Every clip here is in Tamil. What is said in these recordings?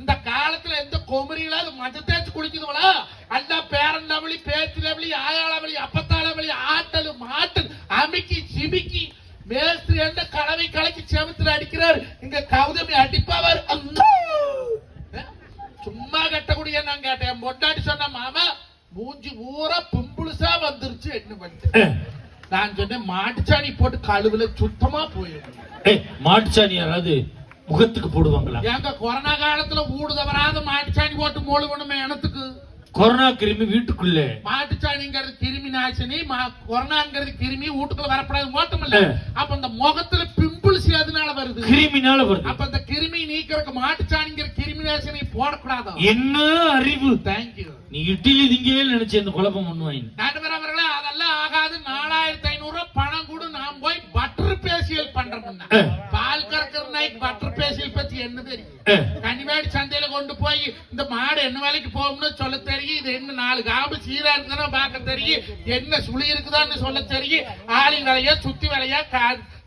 இந்த காலத்துல எந்த குமரியிலாவது மஞ்சள் தேய்ச்சி குளிக்குதுவளா அந்த பேரண்டவளி பேச்சிலவளி ஆயாளவளி அப்பத்தாளவளி ஆட்டல் மாட்டல் அமிக்கி சிமிக்கி மேஸ்திரி என்ற கலவை கலக்கி செவத்துல அடிக்கிறார். இங்க கௌதமி அடிப்பவர். சும்மா கட்டக்கூடிய நான் கேட்டேன். பொண்டாட்டி சொன்ன மாமா மூஞ்சி ஊரா பிம்புளுசா வந்துருச்சு என்ன பண்ணிட்டு நான் சொன்னேன் மாட்டுச்சாணி போட்டு கழுவுல சுத்தமா போயிடும். மாட்டுச்சாணி யாராவது முகத்துக்கு போடுவாங்களா? ஏங்க கொரோனா காலத்துல ஊடு தவறாத மாட்டுச்சாணி போட்டு மோளு பண்ணுமே எனத்துக்கு கொரோனா கிருமி வீட்டுக்குள்ள. மாட்டுச்சாணிங்கிறது கிருமி நாசினி மா- கொரோனாங்கிறது கிருமி வீட்டுக்குள்ள வரப்படாது மோட்டம் இல்ல. அப்ப இந்த முகத்துல பிம்பிள்ஸ் எதனால வருது? கிருமினால வருது. அப்ப இந்த கிருமி நீக்கிறதுக்கு மாட்டுச்சாணிங்கிற கிருமி நாசினி போடக்கூடாது? என்ன அறிவு? தேங்க்யூ நீ இட்லி திங்கே நினைச்ச இந்த குழப்பம் பண்ணுவாங்க நடுவர் அவர்களே அதெல்லாம் ஆகாது. நாலாயிரத்தி ஐநூறு ரூபாய் பணம் கூட. நான் போய் பட்டர் பேசியல் பண்றேன் நாய்க்கு பட்டர் பேசியல் பத்தி என்ன தெரியும்? அஹ், கனிவாடி சந்தையில கொண்டு போய் இந்த மாடு என்ன வேலைக்கு போகும்னு சொல்ல தெரியும். இது என்ன நாலு காம்பு சீரா இருக்குதுன்னு பார்க்க தெரியும். என்ன சுழி இருக்குதான்னு சொல்ல தெரியும். ஆளி வேலையா சுத்தி வேலையா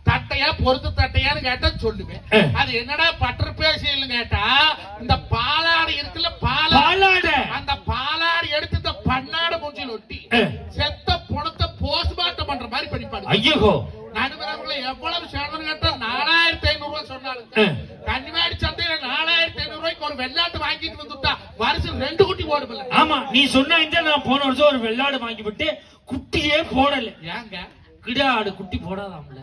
தட்டையா பொறுத்து தட்டையான்னு கேட்டா சொல்லுவேன். அது என்னடா பட்டர் பேசியல்னு கேட்டா இந்த பாலாடு இருக்குல்ல பாலாடு. அந்த பாலாடு எடுத்து இந்த பண்ணாடு மூஞ்சில் ஒட்டி செத்த புணத்தை போஸ்ட்மார்ட்டம் பண்ற மாதிரி படிப்பாடு ஐயோ நடுவரவர்களை எவ்வளவு சேதம் கேட்டா நாலாயிரத்தி ஐநூறு ரூபாய் சொன்னாலும். அஹ், கன்னிவாடி சந்தையில நாலாயிரத்தி ஐநூறு ரூபாய்க்கு ஒரு வெள்ளாட்டு வாங்கிட்டு வந்துட்டா வருஷம் ரெண்டு குட்டி போடுமில்ல. ஆமா நீ சொன்ன நான் போன வருஷம் ஒரு வெள்ளாடு வாங்கி விட்டு குட்டியே போடல. ஏங்க? கிடாடு குட்டி போடாதாம்ல.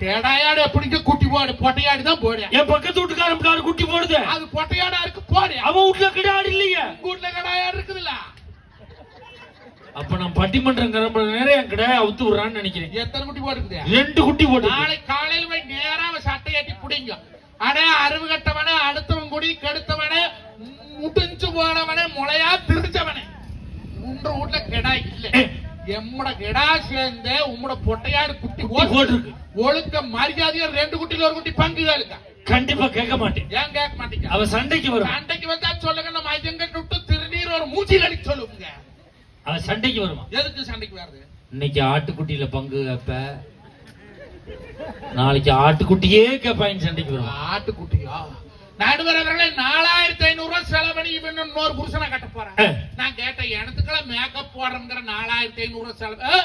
கேடாயாடு எப்படிங்க குட்டி போடு? பொட்டையாடு தான் போடு. என் பக்கத்து வீட்டுக்காரன் குட்டி போடுது. அது பொட்டையாடா இருக்கு போடு. அவன் வீட்டுல கிடாடு இல்லையே. வீட்டுல கடாயாடு இருக்குதுல்ல. அப்ப நான் பட்டிமன்றம் கிளம்புற நேரம் என் கிடாய அவுத்து விடுறான்னு நினைக்கிறேன். எத்தனை குட்டி போட்டுருக்குது ரெண்டு குட்டி போட்டு நாளை காலையில போய் நேரா அவன் சட்டை ஏட்டி புடிங்க. அடே அறிவு கட்டவனே அடுத்தவன் குடி கெடுத்தவனே முடிஞ்சு போனவனே முளையா திருச்சவனே உன்ற வீட்டுல கெடா இல்ல. எம்மட கெடா சேர்ந்து உம்மட பொட்டையாடு குட்டி குட்டி போட்டு போட்டிருக்கு. ஒழுக்க மரியாதையா ரெண்டு குட்டில ஒரு குட்டி பங்கு இருக்கா? கண்டிப்பா கேட்க மாட்டேன். ஏன் கேட்க மாட்டீங்க? அவ சண்டைக்கு வரும். சண்டைக்கு வந்தா சொல்லுங்க நம்ம ஐயங்க விட்டு திருநீர் ஒரு மூச்சில் அடிக்க சொல்லுங்க. அவ சண்டைக்கு வருமா? எதுக்கு சண்டைக்கு வருது இன்னைக்கு ஆட்டுக்குட்டியில பங்கு கேப்ப. நாளைக்கு ஆட்டுக்குட்டியே கேப்பாயின் சண்டைக்கு வருமா? ஆட்டுக்குட்டியா? நடுவர் அவர்களே நாலாயிரத்தி ஐநூறு ரூபாய் செலவு பண்ணி இவன் இன்னொரு புருஷனை கட்ட போறேன். நான் கேட்டேன் எனத்துக்கெல்லாம் மேக்கப் போடுறேங்கிற நாலாயிரத்தி ஐநூறு ரூபாய் செலவு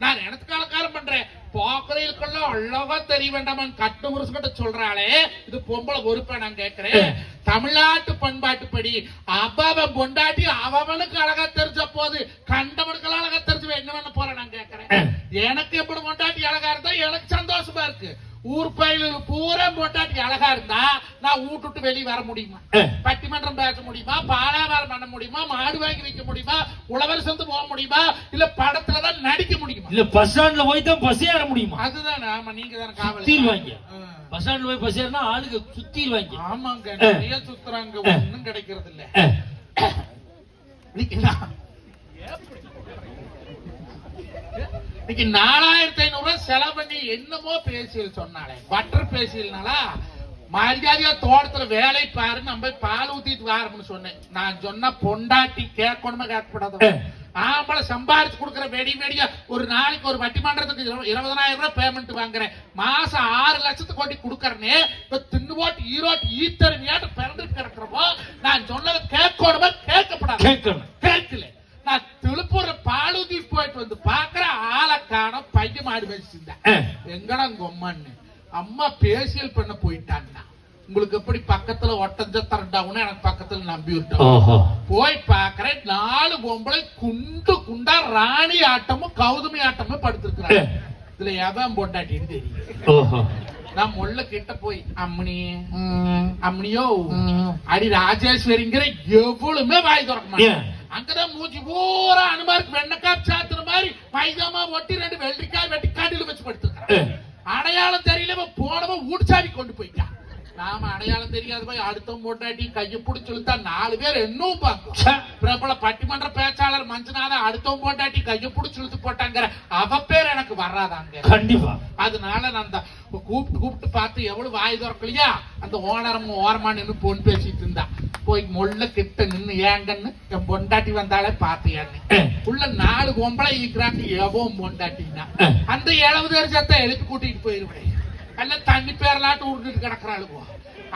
நான் எனத்துக்காலக்காரம் பண்றேன் பாக்குறதுக்கெல்லாம் அழகா தெரிய வேண்டாமான் கட்டு முருசு கிட்ட சொல்றாளே இது பொம்பளை பொறுப்பா நான் கேட்கிறேன். தமிழ்நாட்டு பண்பாட்டுப்படி அவன் பொண்டாட்டி அவனுக்கு அழகா தெரிஞ்ச போது கண்டவனுக்கு அழகா தெரிஞ்சு என்ன பண்ண போறேன் நான் கேட்கிறேன். எனக்கு எப்படி பொண்டாட்டி அழகா இருந்தா எனக்கு சந்தோஷமா இருக்கு ஊர் பயில பூரா பொண்டாட்டி அழகா இருந்தா நான் வீட்டுட்டு வெளியே வர முடியுமா. பட்டிமன்றம் பேச முடியுமா? பாலாவாரம் பண்ண முடியுமா? மாடு வாங்கி வைக்க முடியுமா? உழவர் சந்து போக முடியுமா? இல்ல படத்துல தான் நடிக்க முடியுமா? இல்ல பஸ் ஸ்டாண்ட்ல போய் தான் பஸ் ஏற முடியுமா? அதுதான் ஆமா நீங்க தானே காவல் சுத்திடுவாங்க பஸ் ஸ்டாண்ட்ல போய் பஸ் ஏறினா ஆளுங்க சுத்திடுவாங்க. ஆமாங்க. நிறைய சுத்துறாங்க. ஒண்ணும் கிடைக்கிறது இல்ல இன்னைக்கு நாலாயிரத்தி ஐநூறு ரூபாய் செலவு பண்ணி என்னமோ பேசியல் சொன்னாலே பட்டர் பேசியல்னாலா மரியாதையா தோட்டத்துல வேலை பாரு நம்ம பால் ஊத்திட்டு வாரம்னு சொன்னேன். நான் சொன்ன பொண்டாட்டி கேட்கணுமா கேட்கக்கூடாது? அஹ். ஆம்பளை சம்பாரிச்சு கொடுக்குற வெடி வெடியா ஒரு நாளைக்கு ஒரு வட்டி மன்றத்துக்கு இரு- இருபதனாயிரம் ரூபாய் பேமெண்ட் வாங்குறேன். மாசம் ஆறு லட்சத்துக்கு கொண்டு கொடுக்கறனே. இப்ப தின்னு போட்டு ஈரோட்டு ஈத்தருமையாட்டு பிறந்துட்டு கிடக்குறப்போ நான் சொன்னதை கேட்கணுமா? கேட்கப்படாது. கேட்கணும். கேட்கல. நான் திருப்பூர் பாலூத்தி போயிட்டு வந்து பாக்குற ஆளை காணோம். பையன் மாடு வச்சிருந்தேன் எங்கடா உங்க அம்மான்னு அம்மா பேசியல் பண்ண போயிட்டான்னா. உங்களுக்கு எப்படி பக்கத்துல ஒட்டஞ்சத்தரண்டாவுன்னு எனக்கு பக்கத்துல நம்பி விட்டோம். ஓஹோ. போய் பாக்குறேன் நாலு பொம்பளை குண்டு குண்டா ராணி ஆட்டமும் கௌதமி ஆட்டமும் படுத்திருக்கிறாங்க. இதுல எவன் பொண்டாட்டின்னு தெரியும் ஓஹோ. நான் முள்ள கிட்ட போய் அம்மனி அம்மனியோ அடி ராஜேஸ்வரிங்கிற எவ்வளவுமே வாய் திறக்க மாட்டேன்? அங்கதான் மூஞ்சி பூரா அனுமாருக்கு வெண்ணக்காய் சாத்துற மாதிரி மைதாமா ஒட்டி ரெண்டு வெள்ளரிக்காய் வெட்டி காடியில வச்சு படுத்துருக்கான். அடையாளம் தெரியல போனவன் ஊடிச்சாவி கொண்டு போயிட்டான். நாம அடையாளம் தெரியாத போய் அடுத்தவன் போட்டாட்டி கையை பிடிச்சு இழுத்தா நாலு பேர் இன்னும் ச்சே. பிரபல பட்டிமன்ற பேச்சாளர் மஞ்சுநாத அடுத்தவன் போட்டாட்டி கையை பிடிச்சு இழுத்து போட்டாங்கிற அவ பேர் எனக்கு வராதாங்க கண்டிப்பா. அதனால நான் அந்த கூப்பிட்டு கூப்பிட்டு பார்த்து எவ்வளவு வாய் திறக்கலையா? அந்த ஓனரம் ஓரமா நின்னு பொன் பேசிட்டு இருந்தா. போய் மொள்ள கிட்ட நின்னு ஏங்கன்னு என் பொண்டாட்டி வந்தாலே பாத்தியான்னு உள்ள நாலு பொம்பளை ஈக்குறாங்க எவன் பொண்டாட்டின்னா. அந்த எழுபது சத்த எழுப்பி கூட்டிட்டு போயிருவேன். அல்ல தண்ணி பேரலாட்டு விட்டுட்டு கிடக்குறாளுவோ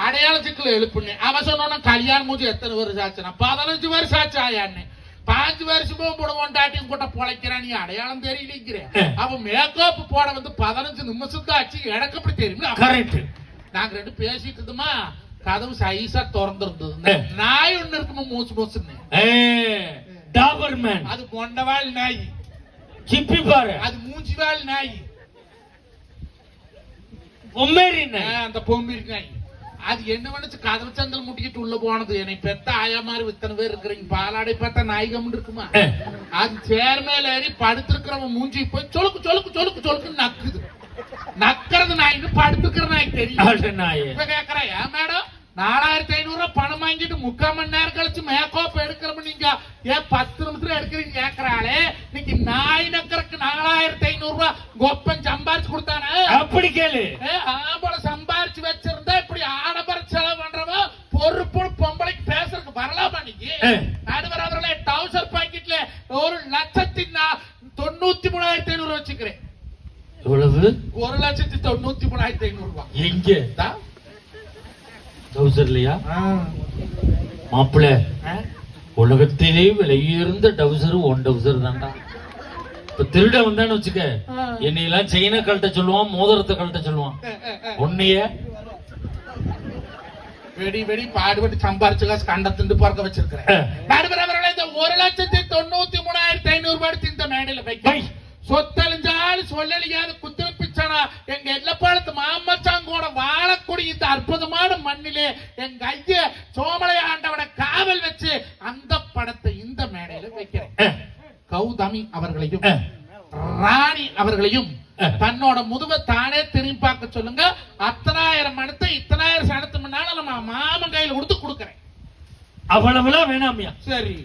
அடையாள சிக்கல் எழுப்புனேன் அவன் சொன்னா கல்யாணம் மூஞ்சி எத்தனை வருஷம் ஆச்சுன்னா பதினஞ்சு வருஷம் ஆச்சு ஆயான்னு பாஞ்சு வருஷமும் போடுவோம் டாட்டியும் கூட பொழைக்கிறான் நீ அடையாளம் தெரியலங்கிற அவன் மேக்கப் போட வந்து பதினஞ்சு நிமிஷம் தான் ஆச்சு எனக்கு அப்படி தெரியுமா கரெக்ட் நாங்க ரெண்டு பேசிட்டு இருந்தோமா கதவு சைஸா திறந்திருந்தது நாய் ஒண்ணு இருக்குமா மூச்சு மூச்சுன்னு டாபர் மேன் அது மொண்டவாள் நாய் சிப்பி பாரு அது மூஞ்சிவாள் நாய் பொம்மேரி ஆ, அந்த நாய் அது என்ன பண்ணுச்சு? கதவு சந்தல் முட்டிக்கிட்டு உள்ள போனது. என்னை பெத்த ஆயா மாதிரி இத்தனை பேர் இருக்கிறீங்க. பாலாடை பார்த்தா நாய் கம்முன்னு இருக்குமா அது சேர் மேல ஏறி படுத்திருக்கிறவன் மூஞ்சி போய் சொலுக்கு சொலுக்கு சொலுக்கு சொலுக்குன்னு நக்குது. நக்கிறது நாய்னு படுத்துக்கிற நாய் தெரியும். கேக்குறேன் ஏன் மேடம்? நாலாயிரத்தி ஐநூறு பணம் வாங்கிட்டு முக்கால் மணி நேரம் கழிச்சு மேக்கப் எடுக்கிறோம் நீங்க ஏன் பத்து நிமிஷத்துல எடுக்கிறீங்க கேக்குறாளே? நீங்க நாய் நக்கறக்கு நாலாயிரத்தி ஐநூறு ரூபாய் கொப்பன் சம்பாரிச்சு கொடுத்தானே? அப்படி கேளு. ஆம்பளை சம்பாரிச்சு வச்சிருந்தா இப்படி ஆடம்பர செலவு பண்றவன் பொறுப்பு பொம்பளைக்கு பேசுறதுக்கு வரலாமா நீங்க. நடுவர் அவர்களே டவுசர் பாக்கெட்ல ஒரு லட்சத்தி தொண்ணூத்தி மூணாயிரத்தி ஐநூறு வச்சுக்கிறேன். எவ்வளவு? ஒரு லட்சத்தி தொண்ணூத்தி மூணாயிரத்தி ஐநூறு ரூபாய் எங்க? டவுசர்லையா. மாப்பிள்ள? உலகத்திலே விலையுயர்ந்த டவுசர் ஒன் டவுசர் தான்டா இப்ப திருட வந்தான்னு வச்சுக்க. என்னையெல்லாம் செயினை கழட்ட சொல்லுவான் மோதிரத்தை கழட்ட சொல்லுவான். உன்னைய வெடி வெடி பாடுபட்டு சம்பாரிச்சு காசு கண்டத்துண்டு பார்க்க வச்சிருக்கிறேன் இந்த ஒரு லட்சத்தி தொண்ணூத்தி மூணாயிரத்தி ஐநூறு ரூபாய் இந்த மேடையில சொத்தழிஞ்சாலும் சொல்லலியாவது குத்துப்பிச்சானா எங்க எல்லப்பாளத்து மாமச்சாங்கோட வாழக்கூடிய இந்த அற்புதமான மண்ணிலே எங்க ஐய சோமலை ஆண்டவனை காவல் வச்சு அந்த படத்தை இந்த மேடையில வைக்கிறேன். கௌதமி அவர்களையும் ராணி அவர்களையும். தன்னோட முதுவை தானே திரும்பி பார்க்க சொல்லுங்க. அத்தனாயிரம் மணத்தை இத்தனாயிரம் சனத்து முன்னால நம்ம மாமன் கையில கொடுத்து கொடுக்கறேன். அவ்வளவுலாம் வேணாமியா சரி.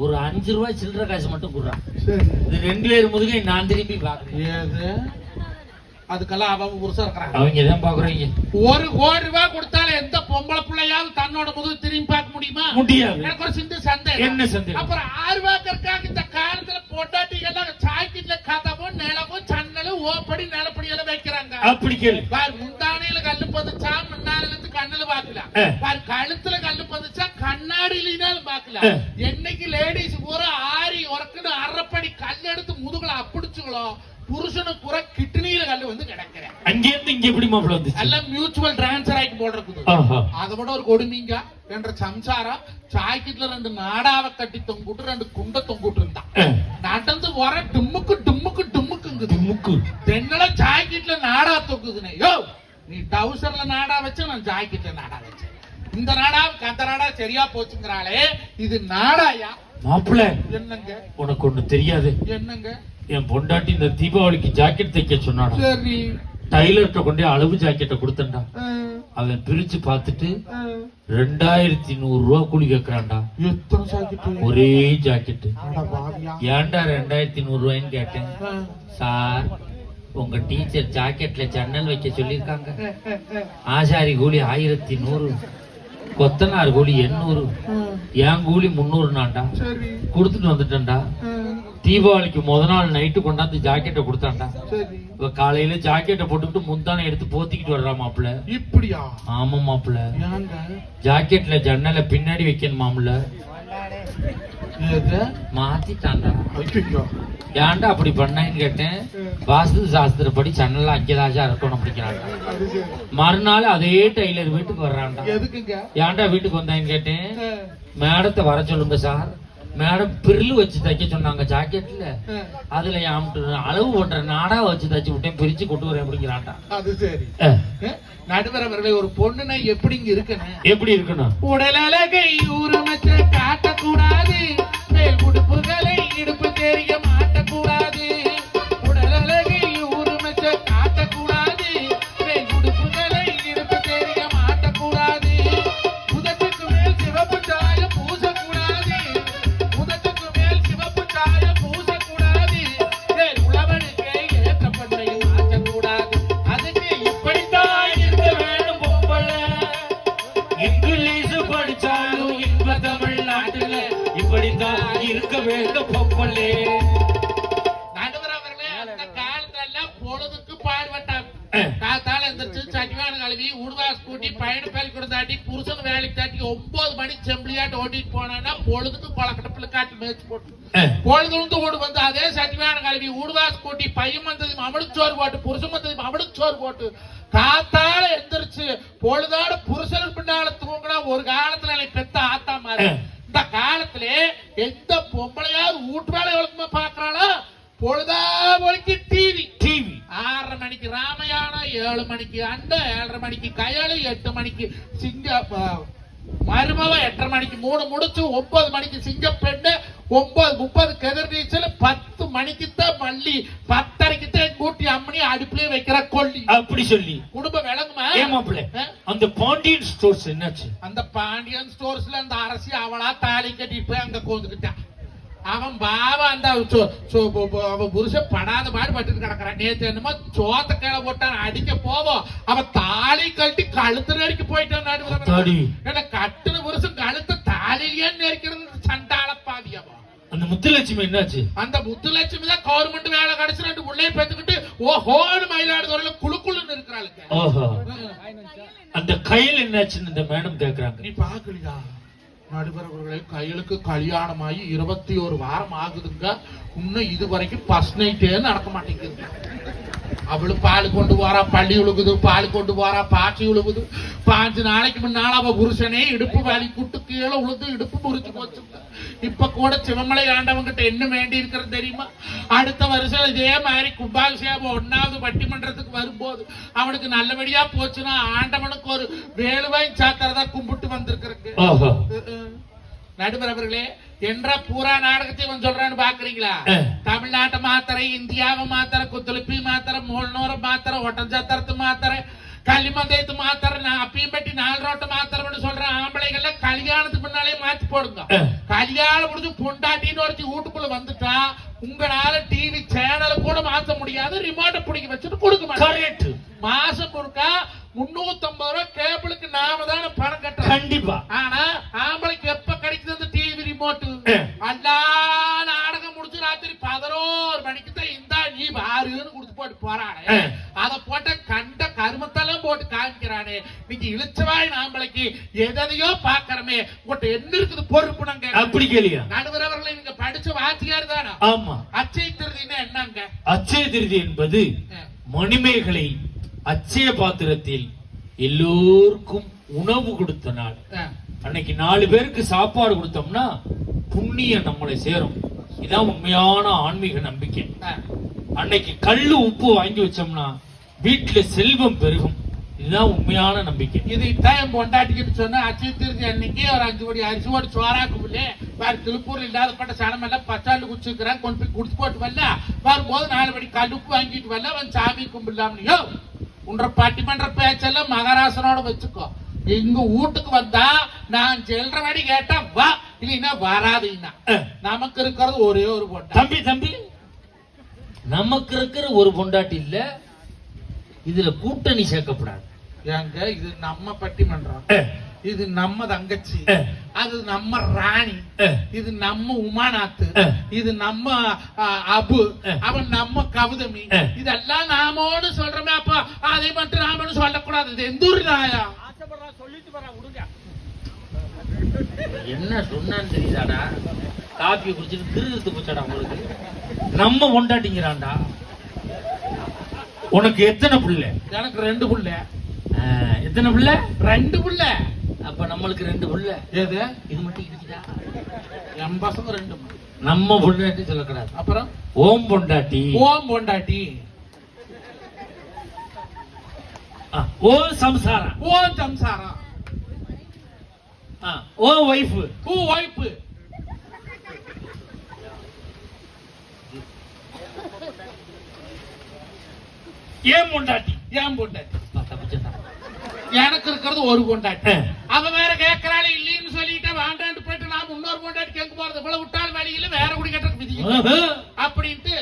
ஒரு அஞ்சு ரூபாய் சில்லற காசு மட்டும் கொடுறான் இது ரெண்டு பேர் முதுகை நான் திரும்பி பாக்குறேன் ஏது அதுக்கெல்லாம் அவ புருஷன் இருக்கிறாங்க அவங்க தான் பாக்குறீங்க. ஒரு கோடி ரூபாய் கொடுத்தாலும் எந்த பொம்பளை பிள்ளையாவது தன்னோட முதுகு திரும்பி பார்க்க முடியுமா? முடியாது. எனக்கு ஒரு சிந்து சந்தேகம். என்ன சந்தேகம்? அப்புறம் ஆறு ரூபாய்க்கு இந்த காலத்துல பொட்டாட்டிகள் சாக்கிட்ல கதவும் நிலவும் சன்னலும் ஓப்படி நிலப்படி எல்லாம் வைக்கிறாங்க. அப்படி கேளு. பாரு முந்தானையில கல்லு பதிச்சா முன்னால இருந்து கண்ணுல பாக்கலாம். பாரு கழுத்துல கல்லு பதிச்சா கண்ணாடியிலும். பாக்கலாம் என்னைக்கு லேடிஸ் பூரா ஆரி உறக்குன்னு அரைப்படி கல் எடுத்து முதுகுல அப்படிச்சுங்களோ புருஷனுக்கு பூரா கிட்னியில கல்லு வந்து கிடக்குறேன். அங்கே இருந்து இங்க எப்படி மாப்பிள்ள வந்துச்சு எல்லாம் மியூச்சுவல் டிரான்ஸ்ஃபர் ஆகி போடுறது ஆஹா. அதை விட ஒரு கொடுமீங்க. என்ற சம்சாரம். சாக்கிட்ல ரெண்டு நாடாவை கட்டி தொங்குட்டு ரெண்டு குண்ட தொங்குட்டு இருந்தான். நடந்து வர டும்முக்கு டும்முக்கு டும்முக்குங்குது. முக்கு தென்னல ஜாக்கெட்ல நாடா தொக்குதுனே யோ நீ டவுசர்ல நாடா வச்ச நான் ஜாக்கெட்ல நாடா வச்சேன் இந்த நாடாவுக்கு அந்த நாடா சரியா போச்சுங்கிறாளே. இது நாடாயா? மாப்பிள்ள. என்னங்க? உனக்கு ஒண்ணு தெரியாது. என்னங்க? என் பொண்டாட்டி இந்த தீபாவளிக்கு ஜாக்கெட் தைக்க சொன்னாடா. சரி. டைலர்கிட்ட கொண்டே அளவு ஜாக்கெட்டை கொடுத்தேன்டா. அஹ், அவன் பிரிச்சு பார்த்துட்டு. ரெண்டாயிரத்தி நூறு ரூபா கூலி ஜாக்கெட் ஒரே பாவியா ஏன்டா ரெண்டாயிரத்தி நூறு ரூபாய்ன்னு கேட்டேன்? சார் உங்க டீச்சர் ஜாக்கெட்ல ஜன்னல் வைக்க சொல்லியிருக்காங்க. ஆசாரி கூலி ஆயிரத்தி நூறு கொத்தனார் கூலி எண்ணூறு. என் கூலி முந்நூறுனாண்டா கொடுத்துட்டு வந்துட்டேன்டா. தீபாவளிக்கு முத நாள் நைட்டு கொண்டாந்து ஜாக்கெட்டை கொடுத்தான்டா. இவ காலையில ஜாக்கெட்டை போட்டுக்கிட்டு முந்தானை எடுத்து போத்திக்கிட்டு வர்றா மாப்பிள்ள. இப்படியா? ஆமா மாப்பிள்ள. ஜாக்கெட்ல ஜன்னலை பின்னாடி வைக்கணுமாம்ல ஐயோ ஏன்டா அப்படி பண்ணேன்னு கேட்டேன். வாஸ்து சாஸ்திரப்படி ஜன்னல் அங்கேதாச்சா இருக்கணும் அப்படிங்கிறாங்க மறுநாள் அதே டெய்லர் வீட்டுக்கு வர்றான்டா. ஏன்டா வீட்டுக்கு வந்தான்னு கேட்டேன். மேடத்தை வர சொல்லுங்க சார். மேடம் பிரில்லு வச்சு தைக்க சொன்னாங்க ஜாக்கெட்ல. அதுல அளவு பண்ற நாடா வச்சு தைச்சு விட்டேன் பிரிச்சு கொண்டு வரேன் அப்படிங்கிறான்டா அது சரி. நடுவர் அவர்களே ஒரு பொண்ணுனா எப்படிங்க இருக்கணும்? எப்படி இருக்கணும்? உடல் அழகை ஊரமற்ற காட்டக்கூடாது. மேல் உடுப்புகளை இடுப்பு தெரிய மாட்டக்கூடாது. இருக்க வேண்டும் பொப்பலே நடுவர் அவர்களே அந்த காலத்துல பொழுதுக்கு பாடுபட்டாங்க காத்தால எந்திரிச்சு சட்டிவான கழுவி உடுவாஸ் கூட்டி பையனு பேல் கொடுத்தாட்டி புருஷன் வேலைக்கு தாட்டி ஒன்பது மணி செம்பிளியாட்டு ஓட்டிட்டு போனான்னா பொழுதுக்கு கொலக்கட்டப்பில் காட்டி மேய்ச்சி போட்டு. பொழுதுந்து ஓடு வந்து அதே சட்டிவான கழுவி உடுவாஸ் கூட்டி பையன் வந்தது அவளுக்கு சோறு போட்டு புருஷன் வந்தது அவளுக்கு சோறு போட்டு. காத்தால எந்திரிச்சு பொழுதோட புருஷனுக்கு பின்னால தூங்கினா ஒரு காலத்துல பெத்த ஆத்தா மாதிரி. இந்த காலத்துல எந்த பொம்பளையாவது வீட்டு வேலை ஒழுக்கமா பாக்குறாளோ பொழுதா ஒழுக்கி டிவி டிவி ஆறரை மணிக்கு ராமயானம் ஏழு மணிக்கு அண்டை ஏழரை மணிக்கு கயலு எட்டு மணிக்கு சிங்க மருமவ எட்டரை மணிக்கு மூணு முடிச்சு ஒன்பது மணிக்கு சிங்க பெண்ணு ஒன்பது முப்பது கதிர் நீச்சல் பத்து மணிக்கு தான் மல்லி பத்தரைக்கு தான் கூட்டி அம்மனி அடுப்புலயே வைக்கிற கொல்லி அப்படி சொல்லி. குடும்பம் விளங்குமா? ஏமாப்பிள்ள? அந்த பாண்டியன் ஸ்டோர்ஸ் என்னாச்சு? அந்த பாண்டியன் ஸ்டோர்ஸ்ல அந்த அரசி அவளா தாலி கட்டிட்டு போய் அங்க கோந்துக்கிட்டான் அவன் பாவா அந்த அவன் புருஷன் படாத பாடு பட்டுட்டு கிடக்குறான். நேத்து என்னமோ சோத்த கீழே போட்டான் அடிக்க போவோம் அவன் தாலி கட்டி கழுத்து நெருக்கி போயிட்டான் கட்டுன புருஷன் கழுத்து தாலிலேயே நெரிக்கிறது சண்டாள பாவி அவன். அந்த முத்துலட்சுமி என்னாச்சு? அந்த முத்துலட்சுமி தான் கவர்மெண்ட் வேலை கிடைச்சு ரெண்டு உள்ளே பெத்துக்கிட்டு ஓ ஹோடு மயிலாடுதுறையில குழு குழுன்னு இருக்கிறாளுங்க ஓஹோ அந்த கையில் என்னாச்சுன்னு இந்த மேடம் கேக்குறாங்க. நீ பாக்கலையா? நடுவரவர்களே கையலுக்கு கல்யாணமாகி இருபத்தி ஒரு வாரம் ஆகுதுங்க. இன்னும் இது வரைக்கும் ஃபர்ஸ்ட் நைட்டே நடக்க மாட்டேங்குது. அவளு பால் கொண்டு போறா பள்ளி உழுகுது பால் கொண்டு போறா பாச்சி உழுகுது. பாஞ்சு நாளைக்கு முன்னால அவ புருஷனே இடுப்பு வலி குட்டு கீழே உழுது இடுப்பு முறிச்சு போச்சு இப்ப கூட சிவமலை ஆண்டவங்கிட்ட என்ன வேண்டி இருக்கிறது தெரியுமா அடுத்த வருஷம் இதே மாதிரி கும்பாபிஷேகம் ஒன்னாவது பட்டிமன்றத்துக்கு வரும்போது அவனுக்கு நல்லபடியா போச்சுன்னா ஆண்டவனுக்கு ஒரு வேலுவாய் சாத்திரதா கும்பிட்டு வந்திருக்கிறதுக்கு ஓஹோ நடுவர் அவர்களே என்ற பூரா நாடகத்தை இவன் சொல்றான்னு பாக்குறீங்களா. தமிழ்நாட்டை மாத்திரை இந்தியாவை மாத்திர குத்துலுப்பி மாத்திர மூழ்நூறு மாத்திர ஒட்டஞ்சத்திரத்து மாத்திர களிமந்தயத்து மாத்திர நான் அப்பையும் பட்டி நாலு ரோட்டை மாத்திரம்னு சொல்ற ஆம்பளைகள்ல கல்யாணத்துக்கு முன்னாலே மாத்தி போடுங்க. கல்யாணம் முடிஞ்சு பொண்டாட்டின்னு ஒருத்தி வீட்டுக்குள்ள வந்துட்டா உங்களால டிவி சேனலை கூட மாத்த முடியாது ரிமோட்டை பிடிக்க வச்சுட்டு கொடுக்க கரெக்ட் மாசம் கொடுக்கா முன்னூத்தி ஐம்பது ரூபாய் கேபிளுக்கு நாம தானே பணம் கட்டுறோம். கண்டிப்பா. ஆனா ஆம்பளைக்கு எப்ப கிடைக்குது அந்த டிவி ரிமோட் ஆ. எல்லா நாடகம் முடிச்சு ராத்திரி பதினோரு மணிக்கு தான் இந்தா நீ பாருன்னு கொடுத்து போட்டு போறானே. அத போட்ட காமிக்கிறானே நீங்க இழுச்சவாய் ஆம்பளைக்கு எதையோ பாக்குறமே உங்கள்கிட்ட என்ன இருக்குது பொறுப்பு நாங்க அப்படி கேளியா நடுவர் அவர்களை நீங்க படிச்ச வாத்தியார் தானே? ஆமா. அச்சை திருதினா என்னங்க? அச்சய திருதி என்பது. மணிமேகலை அச்சய பாத்திரத்தில் எல்லோருக்கும் உணவு கொடுத்த நாள். அன்னைக்கு நாலு பேருக்கு சாப்பாடு கொடுத்தோம்னா புண்ணியம் நம்மளை சேரும். இதான் உண்மையான ஆன்மீக நம்பிக்கை. அன்னைக்கு கல்லு உப்பு வாங்கி வச்சோம்னா வீட்டுல செல்வம் பெருகும். இதுதான் உண்மையான நம்பிக்கை. இது இதான் என் பொண்டாட்டிக்கிட்டு சொன்னா அச்சை திருச்சி அன்னைக்கு ஒரு அஞ்சு கோடி அரிசி ஓடி சோறாக்குமில்லே வேற திருப்பூர் இல்லாதப்பட்ட சனம் எல்லாம் பச்சாண்டு குடிச்சுக்கிறான் கொண்டு போய் குடிச்சு போட்டு வரல வரும்போது நாலு மணி கடுப்பு வாங்கிட்டு வரல அவன் சாமி கும்பிடலாம்லையோ உன்ற பட்டிமன்ற பேச்செல்லாம் மகாராசனோட வச்சுக்கோ. எங்க வீட்டுக்கு வந்தா நான் செல்றபடி கேட்டா வா இல்லைன்னா வராதுன்னா. நமக்கு இருக்கிறது ஒரே ஒரு பொண்டா தம்பி தம்பி நமக்கு இருக்கிற ஒரு பொண்டாட்டி இல்ல இதுல கூட்டணி சேர்க்கப்படாது. ஏங்க இது நம்ம பட்டிமன்றம். இது நம்ம தங்கச்சி. அது நம்ம ராணி. இது நம்ம உமாநாத்து. இது நம்ம அபு. அவன் நம்ம அஹ். இதெல்லாம் நாமோன்னு சொல்றோமே அப்ப. அதை மட்டும் நாமன்னு சொல்லக்கூடாது. இது எந்த ஊர் நாயா? என்ன சொன்னான்னு தெரியுதாடா? காப்பி குடிச்சிட்டு கிருத்து போச்சாடா உங்களுக்கு? நம்ம பொண்டாட்டிங்கிறான்டா. உனக்கு எத்தனை பிள்ளை? எனக்கு ரெண்டு புள்ள. எத்தனை பிள்ளை? ரெண்டு புள்ள. அப்ப நம்மளுக்கு ரெண்டு பிள்ளை. எது இது மட்டும் இருக்குதா என் பசங்க ரெண்டு புள்ள. நம்ம பொண்டாட்டி சொல்லக்கூடாது. அப்புறம்? ஓம் பொண்டாட்டி. ஓம் பொண்டாட்டி. ஓ சம்சாரம் ஓம் சம்சாரம் ஓ ஒய்ஃப். பூ ஒய்ப்பு ஏன் பொண்டாட்டி? ஏன் பொண்டாட்டி. எனக்கு இருக்கிறது ஒரு பொண்டாட்டி. அஹ், அவ வேற கேட்கறாள் இல்லைன்னு சொல்லிட்டு வேண்டான்னு போயிட்டு நான் இன்னொரு பொண்டாட்டி கேட்க போறது. இவ்வளவு விட்டால் வழியில வேற குடி கட்டுறதுக்கு ஆஹா. அப்படின்ட்டு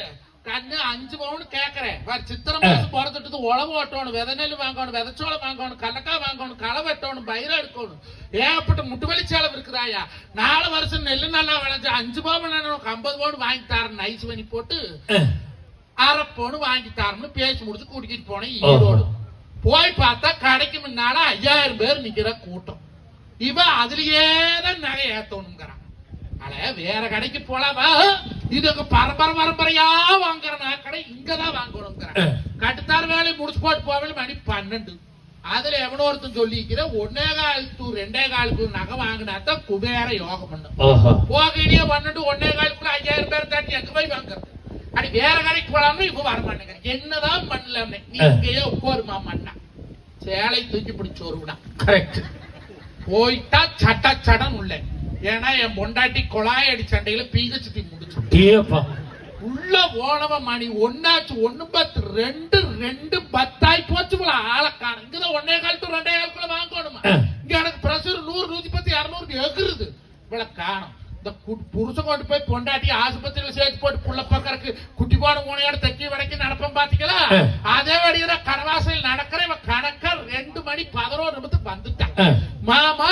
கண்ணு அஞ்சு பவுன் கேக்குறேன். வேற சித்திரை மாசம் பிறந்துட்டு உழவு ஓட்டணும் வித நெல் வாங்கணும் விதச்சோளம் வாங்கணும் கடலக்காய் வாங்கணும் களை வெட்டணும் பயிரை எடுக்கணும். ஏகப்பட்ட முட்டு வெளிச்சேலம் இருக்குதாயா? நாலு வருஷம் நெல்லு நல்லா விளைஞ்சு அஞ்சு பவுன் ஐம்பது பவுன் வாங்கி தரேன் நைஸ் பண்ணி போட்டு அரை பவுன் வாங்கி தரணும்னு பேசி முடிச்சு கூட்டிக்கிட்டு போனேன். ஈரோடு. போய் பார்த்தா கடைக்கு முன்னால ஐயாயிரம் பேர் நிக்கிற கூட்டம். இவன் அதுலயே தான் நகை ஏத்தணுங்கிறான். அட வேற கடைக்கு போலாமா இது பரம்பரை பரம்பரையா வாங்குற நகை இங்கதான் வாங்கணுங்கிறான். கட்டுத்தார் வேலையை முடிச்சு போட்டு போவேன் மணி பன்னெண்டு. அதுல எவனோ ஒருத்தன் சொல்லிக்கிற ஒன்னே கால் டூ ரெண்டே காலுக்கு நகை வாங்கினா தான் குபேர யோகம் பண்ணும். போகையிலேயே பன்னெண்டு ஒன்னே காலுக்குள்ள ஐயாயிரம் பேர் தாண்டி எங்க போய் வாங்குறது? அடி வேற கடைக்கு போலாம்னு இப்ப வர மாட்டேங்க என்னதான் பண்ணலாம்னு? நீ. இங்கேயே உட்காருமா மண்ணா சேலை தூக்கி பிடிச்சு வருவிடா கரெக்ட் போயிட்டா சட்ட சடன் உள்ள. ஏன்னா என் பொண்டாட்டி கொலாய் அடி சண்டையில சுத்தி முடிச்சு. உள்ள ஓனவ மணி ஒன்னாச்சு ஒண்ணு பத்து ரெண்டு ரெண்டு பத்தாய் போச்சு போல. ஆளக்கான இங்கதான் ஒன்னே கால் டு ரெண்டே காலுக்குள்ள வாங்கணுமா. இங்க எனக்கு பிரஷர் நூறு நூத்தி பத்து இருநூறு எகுருது இவ்வளவு காணும். இந்த புருஷன் கொண்டு போய் பொண்டாட்டி ஆஸ்பத்திரியில சேர்த்து போட்டு புள்ள பக்கறக்கு குட்டி போன மூணையோட தெக்கி வடக்கி நடப்பேன் பாத்தீங்களா. அதே வழியில கடவாசல் நடக்கிற இவன் கணக்கா ரெண்டு மணி பதினோரு நிமிஷத்துக்கு வந்துட்டான். மாமா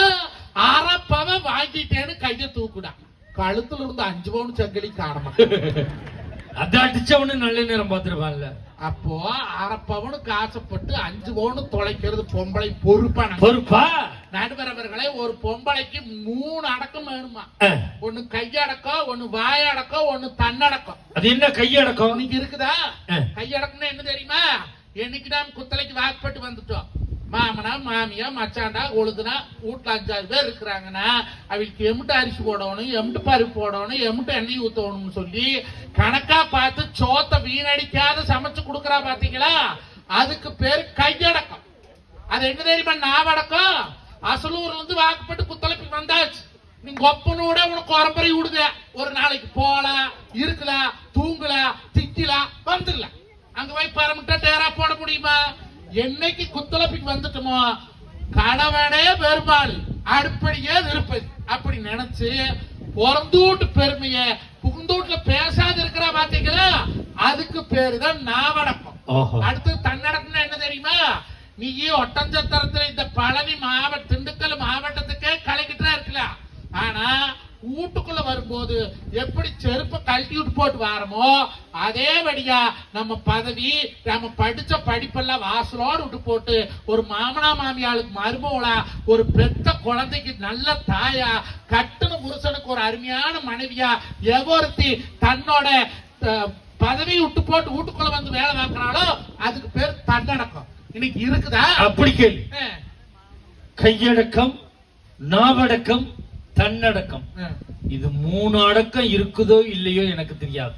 அரைப்பவ வாங்கிட்டேன்னு கைய தூக்குடா கழுத்துல இருந்து அஞ்சு பவுன் சங்கிலி காணமா? அத அடிச்சவனு நல்ல நேரம் பாத்துருப்பான்ல அப்போ அரை பவுனுக்கு ஆசைப்பட்டு அஞ்சு பவுன் தொலைக்கிறது பொம்பளை பொறுப்பான பொறுப்பா? நடுவரவர்களே ஒரு பொம்பளைக்கு மூணு அடக்கம் வேணுமா. ஒண்ணு கையடக்கம் ஒண்ணு வாயடக்கம் ஒண்ணு தன்னடக்கம். அது என்ன கையடக்கம்? இன்னைக்கு இருக்குதா. கையடக்கம்னா என்ன தெரியுமா? என்னைக்கு நாம் குத்தலைக்கு வாக்குப்பட்டு வந்துட்டோம். மாமனா மாமியா மச்சாண்டா ஒழுதுனா வீட்டுல அஞ்சாறு பேர் இருக்கிறாங்கன்னா அவளுக்கு எம்பிட்டு அரிசி போடணும் எம்பிட்டு பருப்பு போடணும் எம்பிட்டு எண்ணெய் ஊத்தணும்னு சொல்லி கணக்கா பார்த்து சோத்தை வீணடிக்காத சமைச்சு கொடுக்கறா பாத்தீங்களா? அதுக்கு பேரு கையடக்கம். அது என்ன தெரியுமா? நாவடக்கம். அசலூர்ல இருந்து வாக்குப்பட்டு குத்தலைக்கு வந்தாச்சு. நீங்க ஒப்பனோட உனக்கு உரம்பரை விடுத ஒரு நாளைக்கு போலாம் இருக்கலாம் தூங்கலாம் திக்கலாம் வந்துடலாம் அங்க போய் பரமிட்டா டேரா போட முடியுமா? என்னைக்கு குத்தலப்பிக்கு வந்துட்டோமோ கணவனே பெருமாள் அடுப்படியே திருப்பதி அப்படி நினைச்சு பிறந்தூட்டு பெருமைய புகுந்தூட்டுல பேசாத இருக்கிறா பாத்தீங்களா? அதுக்கு பேருதான் நாவடக்கம் ஓஹோ அடுத்து தன்னடக்கம்னா என்ன தெரியுமா? நீ ஒட்டஞ்சத்திரத்துல இந்த பழனி மாவட்ட திண்டுக்கல் மாவட்டத்துக்கே கலக்கிட்டா இருக்கலாம் ஆனா வீட்டுக்குள்ள வரும்போது எப்படி செருப்ப கழட்டி விட்டு போட்டு வாரமோ அதே வழியா நம்ம பதவி நம்ம படிச்ச படிப்பெல்லாம் வாசலோடு விட்டு போட்டு ஒரு மாமனா மாமியாளுக்கு மருமகளா ஒரு பெத்த குழந்தைக்கு நல்ல தாயா கட்டுன புருஷனுக்கு ஒரு அருமையான மனைவியா எவொருத்தி தன்னோட பதவி விட்டு போட்டு வீட்டுக்குள்ள வந்து வேலை பார்க்கறாளோ அதுக்கு பேர் தன்னடக்கம். இன்னைக்கு இருக்குதா? அப்படி கேள்வி கையடக்கம் நாவடக்கம் தன்னடக்கம். இது மூணு அடக்கம் இருக்குதோ இல்லையோ எனக்கு தெரியாது.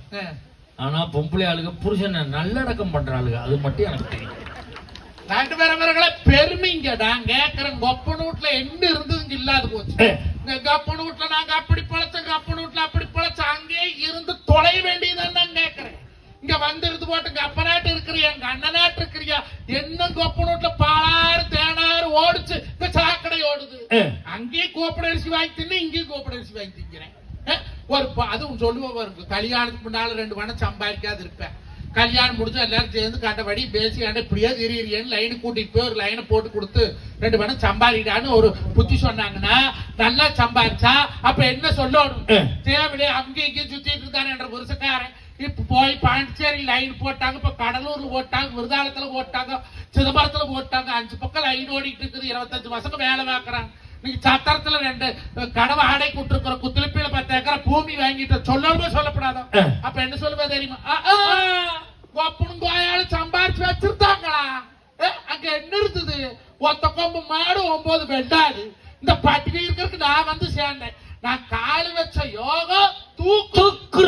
ஆனா பொம்பளை ஆளுக புருஷனை நல்லடக்கம் பண்றாளுக அது மட்டும் எனக்கு தெரியும். ரெண்டு பேரவர்களை பெருமைங்க நான் கேக்குறேன் கொப்பன் வீட்டுல என்ன இருந்ததுங்க இல்லாத போச்சு. கப்பன் வீட்டுல நாங்க அப்படி பழச்சோம் கப்பன் வீட்டுல அப்படி பழச்சோம். அங்கே இருந்து தொலைய வேண்டியதுன்னு நான் கேக்குறேன். இங்க வந்திருந்து போட்டு கப்பனாட்டு இருக்கிறியா? எங்க அண்ணனாட்டு இருக்கிறியா? என்ன கொப்பன் வீட்டுல பாலாறு தேனாறு ஓடுச்சு? இந்த சாக்கடை ஓடுது. அங்கேயும் கோப்பட அரிசி வாங்கி தின்னு இங்கேயும் கோப்பட அரிசி வாங்கி திங்கிறேன். ஒரு அதுவும் சொல்லுவோம் பாருங்க. கல்யாணத்துக்கு முன்னால ரெண்டு பணம் சம்பாதிக்காது இருப்பேன். கல்யாணம் முடிச்சு எல்லாரும் சேர்ந்து கண்டபடி பேசி கண்ட இப்படியே திரியன்னு லைனு கூட்டிட்டு போய் ஒரு லைனை போட்டு கொடுத்து ரெண்டு பணம் சம்பாதிடான்னு ஒரு புத்தி சொன்னாங்கன்னா நல்லா சம்பாதிச்சா அப்ப என்ன சொல்லணும்? அஹ். தேவையிலே அங்கேயும் இங்கேயும் சுத்திட்டு இருந்தாரு என்ற புருஷக்காரன். இப்ப போய் பாண்டிச்சேரி லைன் போட்டாங்க. இப்ப கடலூர்ல போட்டாங்க விருதாலத்துல போட்டாங்க சிதம்பரத்துல போட்டாங்க. அஞ்சு பக்கம் லைன் ஓடிட்டு இருக்குது. இருபத்தஞ்சு பசங்க வேலை பார்க்கறாங்க. நீங்க சத்திரத்துல ரெண்டு கடவை ஆடை கொடுத்துருக்கிற குத்துலிப்பியில பத்து ஏக்கரை பூமி வாங்கிட்டு சொல்லணுமே சொல்லப்படாதா. அப்ப என்ன சொல்லுவா தெரியுமா? கொப்பனும் கோயாலும் சம்பாரிச்சு வச்சிருந்தாங்களா? ஏ, அங்க என்ன இருந்தது ஒத்த கொம்பு மாடு ஒன்பது வெண்டாடு இந்த பட்டிகை இருக்கிறதுக்கு நான் வந்து சேர்ந்தேன். நான் காலு வச்ச யோகம் தூக்கு.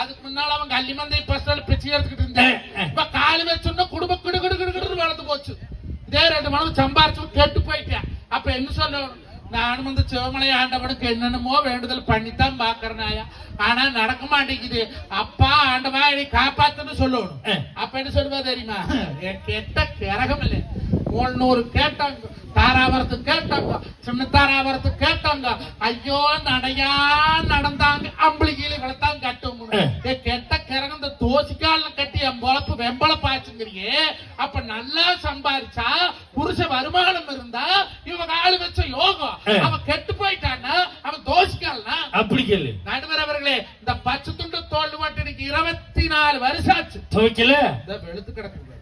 அதுக்கு முன்னால அவன் கள்ளிமந்தை பஸ்டால பிச்சை எடுத்துக்கிட்டு இருந்தேன். இப்ப காலு வச்சோன்னா குடும்ப கிடு கிடு கிடு கிடு வளர்ந்து போச்சு. இதே ரெண்டு மணம் சம்பாரிச்சு கெட்டு போயிட்டேன். அப்ப என்ன சொல்லணும்? நானும் வந்து சிவமலை ஆண்டவனுக்கு என்னென்னமோ வேண்டுதல் பண்ணித்தான் பாக்குறேனாயா ஆனா நடக்க மாட்டேங்குது. அப்பா ஆண்டவா என்னை காப்பாத்துன்னு சொல்லணும். அப்ப என்ன சொல்லுவா தெரியுமா? என் கெட்ட கிரகம் இல்லை முன்னூறு கேட்டாங்க. தாராபுரத்து கேட்டாங்க. சின்ன தாராபுரத்து கேட்டாங்க. ஐயோ நடையா நடந்தாங்க. அம்பளிகையில அஹ். என் கெட்ட கிறங்க இந்த தோசிக்கால கட்டி என் பொழப்பு வெம்பள பாய்ச்சுங்கிறியே. அப்ப நல்லா சம்பாரிச்சா புருஷ வருமானம் இருந்தா இவங்க ஆளு வச்ச யோகம். அவன் கெட்டு போயிட்டான்னா அவன் தோசிக்கால்னா அப்படி கேளு. நடுவர் அவர்களே இந்த பச்சை துண்டு தோல் மட்டும் இருபத்தி நாலு வருஷம் ஆச்சு. துவைக்கல? இந்த வெளுத்து கிடக்குது ஆ,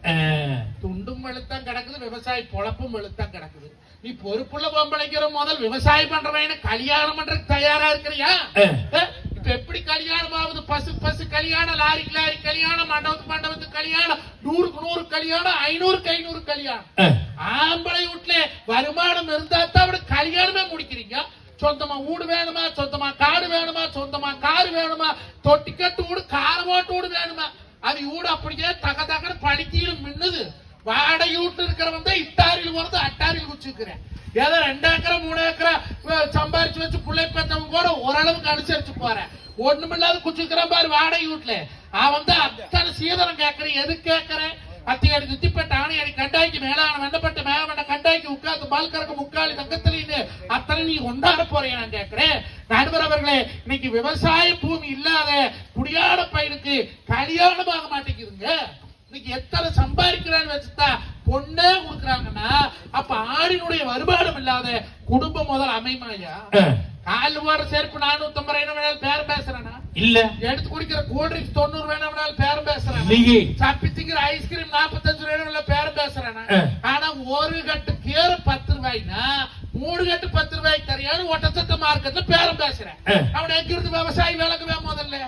துண்டும் வெளுத்தான் கிடக்குது விவசாயி பொழப்பும் வெளுத்தான் கிடக்குது. நீ பொறுப்புள்ள பொம்பளைக்கிற முதல் விவசாயம் பண்றவன கல்யாணம் பண்றதுக்கு தயாரா இருக்கிறியா? இப்ப எப்படி கல்யாணம் ஆகுது? பசு பசு கல்யாணம் லாரிக்கு லாரி கல்யாணம் மண்டபத்துக்கு மண்டபத்துக்கு கல்யாணம் நூறுக்கு நூறு கல்யாணம் ஐநூறுக்கு ஐநூறு கல்யாணம். ஆம்பளை வீட்டுல வருமானம் இருந்தா தான் கல்யாணமே முடிக்கிறீங்க. சொந்தமா வீடு வேணுமா? சொந்தமா காடு வேணுமா? சொந்தமா காரு வேணுமா? தொட்டிக்கட்டு வீடு கார ஓட்டு வீடு வேணுமா? அது வீடு அப்படியே தக தகன்னு படுத்தியிலும் மின்னுது. வாடகை இருக்கிறவன் தான் இட்டாரில் போறது அட்டாரில் குச்சிக்கிறேன் ஏதோ ரெண்டு ஏக்கரை மூணு ஏக்கரை சம்பாரிச்சு வச்சு பிள்ளை பெற்றவங்க கூட ஓரளவுக்கு அனுசரிச்சு போறேன். ஒண்ணுமில்லாத குச்சிக்கிறான் பாரு வாடகை வீட்டுல அவன் தான் அத்தனை சீதனம் கேட்கறேன். எது கேட்கறேன்? அத்தியாடி சுத்திப்பட்ட ஆணையாடி கண்டாய்க்கு மேலான வெண்டப்பட்ட மேவண்ட கண்டாய்க்கு உட்கார்ந்து பால் கறக்க முக்காலி தங்கத்திலின்னு அத்தனை நீ கொண்டாட போறேன் நான் கேட்கிறேன். நடுவர் அவர்களே இன்னைக்கு விவசாய பூமி இல்லாத குடியாட பையனுக்கு கல்யாணம் ஆக மாட்டேங்குதுங்க. இன்னைக்கு எத்தனை சம்பாதிக்கிறான்னு வச்சுட்டா பொண்ணே கொடுக்குறாங்கன்னா அப்ப ஆடினுடைய வருமானம் இல்லாத குடும்பம் முதல் அமைமாயா. கால் போற செருப்பு நானூத்தி ஐம்பது ரூபாய் வேணாலும் பேரம் பேசுறேனா? இல்ல எடுத்து குடிக்கிற கூல் ட்ரிங்க்ஸ் தொண்ணூறு வேணாலும் பேரம் பேசுறேன் சப்பி திங்கிற ஐஸ்கிரீம் நாற்பத்தஞ்சு ரூபாய் பேரம் பேசுறேன். ஆனா ஒரு கட்டு கேர பத்து ரூபாய்னா மூணு கட்டு பத்து ரூபாய்க்கு தரியானு ஒட்டச்சத்த மார்க்கெட்ல பேரம் பேசுறேன். அவன் எங்கிருந்து விவசாயி விளக்குவே முதல்ல?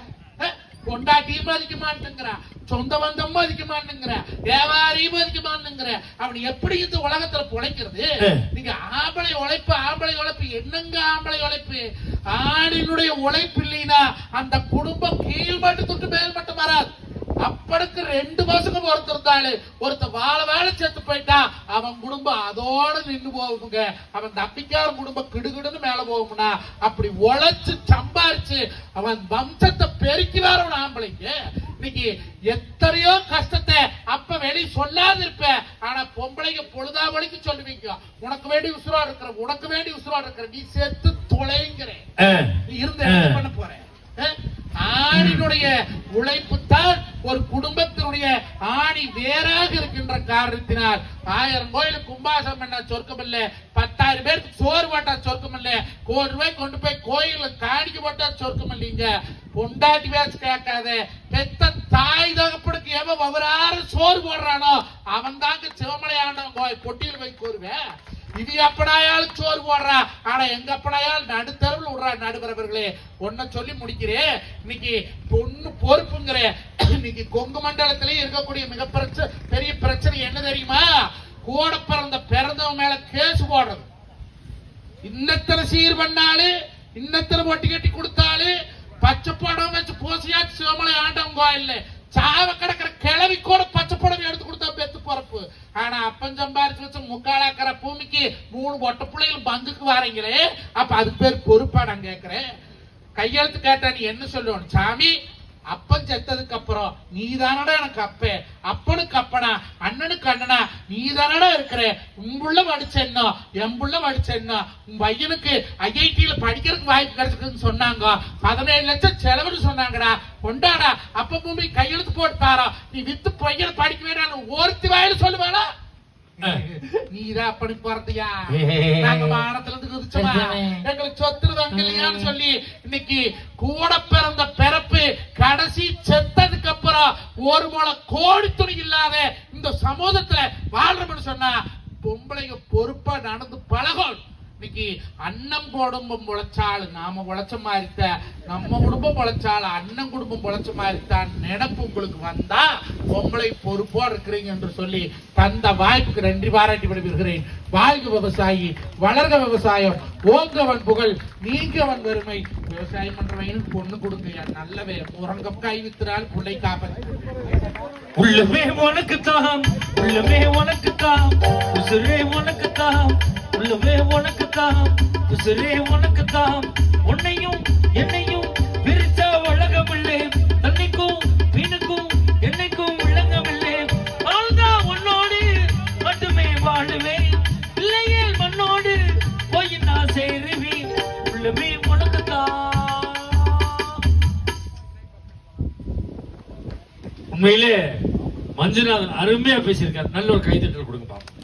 பொண்டாட்டியும் மதிக்க மாட்டேங்கிறான் சொந்த பந்தம் மதிக்க மாட்டேங்கிறான் வியாபாரியும் மதிக்க மாட்டேங்கிறான் அவன் எப்படி இந்த உலகத்துல பிழைக்கிறது. நீங்க ஆம்பளை உழைப்பு ஆம்பளை உழைப்பு என்னங்க ஆம்பளை உழைப்பு ஆணினுடைய உழைப்பு இல்லைன்னா அந்த குடும்பம் கீழ்மட்டு தொட்டு அப்பனுக்கு ரெண்டு பசங்க ஒருத்தர் ஒருத்தர் வாழ வேலை செத்து போயிட்டா அவன் குடும்பம் அதோட நின்னு போகுங்க. அவன் தப்பிக்கார குடும்பம் கிடுகிடுன்னு மேல போகும்னா அப்படி உழைச்சு சம்பாரிச்சு அவன் வம்சத்தை பெருக்கி வரவன் ஆம்பளைக்கு இன்னைக்கு எத்தனையோ கஷ்டத்தை அப்ப வெளி சொல்லாது இருப்ப ஆனா பொம்பளைங்க பொழுதா வலிக்கு சொல்லுவீங்க. உனக்கு வேண்டி உசுரா இருக்கிற உனக்கு வேண்டி உசுரா இருக்கிற நீ செத்து தொலைங்கிறேன் ஆ, நீ இருந்து பண்ண போற? ஆணினுடைய உழைப்பு தான் ஒரு குடும்பத்தினுடைய ஆணி வேறாக இருக்கின்ற காரணத்தினால் ஆயிரம் கோயிலுக்கு கும்பாசம் பண்ண சொர்க்கம் இல்ல பத்தாயிரம் பேருக்கு சோறு போட்டா சொர்க்கம் இல்ல கோடி ரூபாய் கொண்டு போய் கோயில காணிக்க போட்டா சொர்க்கம் இல்லைங்க கொண்டாட்டி பேச்சு கேட்காத பெத்த தாய் தகப்படுக்கு எவன் ஒவ்வொரு சோறு போடுறானோ அவன் தாங்க சிவமலை ஆண்டவன் கோயில் பொட்டியில் போய் கோருவேன் இது எப்படாயாலும் சோறு போடுறா? ஆனா எங்க அப்படாயால் நடுத்தருவில் விடுறா நடுவரவர்களே? ஒன்ன சொல்லி முடிக்கிறேன் இன்னைக்கு பொண்ணு பொறுப்புங்கிற இன்னைக்கு கொங்கு மண்டலத்திலேயே இருக்கக்கூடிய மிக பிரச்சனை பெரிய பிரச்சனை என்ன தெரியுமா? கூட பிறந்த பிறந்தவங்க மேல கேஸ் போடுறது. இன்னத்தனை சீர் பண்ணாலு இன்னத்தனை ஒட்டி கட்டி கொடுத்தாலு பச்சை படம் வச்சு பூசியாச்சு சிவமலை ஆண்டவன் கோயில்ல. சாவ கிடக்கிற கிளவி கூட பச்சை புடவை எடுத்து கொடுத்தா பெத்து பிறப்பு. ஆனா அப்பன் சம்பாரிச்சு வச்ச முக்காலாக்கிற பூமிக்கு மூணு ஒட்ட பிள்ளைகள் பங்குக்கு வாரீங்களே அப்ப அதுக்கு பேர் பொறுப்பா நான் கேட்கிறேன் கையெழுத்து கேட்டா நீ என்ன சொல்லணும் சாமி அப்பன் செத்ததுக்கு அப்புறம் நீ தானடா எனக்கு அப்ப. அப்பனுக்கு அப்பனா அண்ணனுக்கு அண்ணனா நீ தானடா இருக்கிற உங்குள்ள படிச்சேன்னா எம்புள்ள படிச்சேன்னா உன் பையனுக்கு ஐஐடியில படிக்கிறதுக்கு வாய்ப்பு கிடைச்சிருக்குன்னு சொன்னாங்க. பதினேழு லட்சம் செலவுன்னு சொன்னாங்கடா. கொண்டாடா. அப்ப பூமி கையெழுத்து போட்டு தாரா நீ வித்து பையனை படிக்க வேண்டாம் ஒருத்தி வாயில சொல்லுவாடா நீதான் அப்பனுக்கு பிறந்தியா. நாங்க வானத்துல இருந்து குதிச்சோமா. எங்களுக்கு சொத்து இல்லையான்னு சொல்லி இன்னைக்கு கூட பிறந்த பிறப்பு கடைசி செத்ததுக்கு அப்புறம் ஒரு முளை கோடி துணி இல்லாத இந்த சமூகத்துல வாழ்றோம்னு சொன்னா பொம்பளைங்க பொறுப்பா நடந்து பழகும் இன்னைக்கு அண்ணன் குடும்பம் உழைச்சாலு நாம உழைச்ச மாதிரி நம்ம குடும்பம் உழைச்சாலும் அண்ணன் குடும்பம் உழைச்ச மாதிரி தான் நினப்பு உங்களுக்கு வந்தா பொம்பளை பொறுப்போடு இருக்கிறீங்க என்று சொல்லி தந்த வாய்ப்புக்கு நன்றி பாராட்டி விடுகிறேன் வாழ்க விவசாயி வளர்க விவசாயம் ஓங்கவன் புகழ் நீங்கவன் வறுமை. விவசாயம் பண்றவன் பொண்ணு கொடுங்க நல்லவே. உறங்கம் கை வித்துறால் பிள்ளை காப்பது உள்ளமே உனக்கு தாம் உள்ளமே உனக்கு தாம் உசுரே உனக்கு தாம் உள்ளமே உனக்கு தாம் உசுரே உனக்கு தாம். உன்னையும் என்னையும் பிரிச்ச உண்மையிலே மஞ்சுநாதன் அருமையா பேசியிருக்காரு. நல்ல ஒரு கைதட்டல் கொடுங்க பாப்போம்.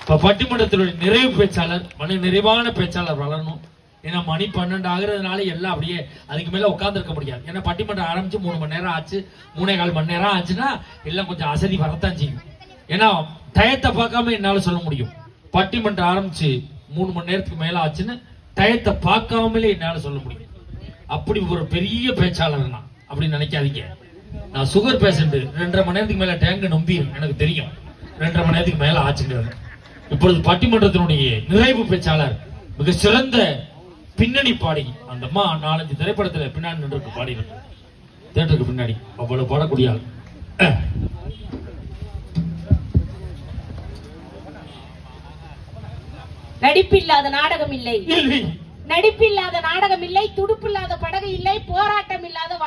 இப்ப பட்டிமன்றத்தினுடைய நிறைவு பேச்சாளர் மன நிறைவான பேச்சாளர் வளரணும். ஏன்னா மணி பன்னெண்டு ஆகுறதுனால எல்லாம் அப்படியே அதுக்கு மேல உட்காந்துருக்க முடியாது. ஏன்னா பட்டிமன்றம் ஆரம்பிச்சு மூணு மணி நேரம் ஆச்சு. மூணே கால் மணி நேரம் ஆச்சுன்னா எல்லாம் கொஞ்சம் அசதி வரத்தான் செய்யும். ஏன்னா டயத்தை பார்க்காம என்னால சொல்ல முடியும். பட்டிமன்றம் ஆரம்பிச்சு மூணு மணி நேரத்துக்கு மேல ஆச்சுன்னு டயத்தை பார்க்காமலே என்னால சொல்ல முடியும். அப்படி ஒரு பெரிய பேச்சாளர் நான் அப்படின்னு நினைக்காதீங்க. நான் சுகர் பேஷண்ட் ரெண்டரை மணி நேரத்துக்கு மேல டேங்க் நம்பியும் எனக்கு தெரியும். ரெண்டரை மணி நேரத்துக்கு மேல ஆச்சுங்கிறது. இப்பொழுது பட்டிமன்றத்தினுடைய நிறைவு பேச்சாளர் மிக சிறந்த பின்னணி பாடி அந்த அம்மா நாலஞ்சு திரைப்படத்துல பின்னாடி நின்று பாடி தேட்டருக்கு பின்னாடி. அவ்வளவு பாடக்கூடிய ஆள். நடிப்பில்லாத நாடகம் இல்லை. இல்லை. நடிப்பில்லாத நாடகம் இல்லை துடுப்பில்லாத படகு இல்லை போராட்டம் இல்லாத வாழ்க்கை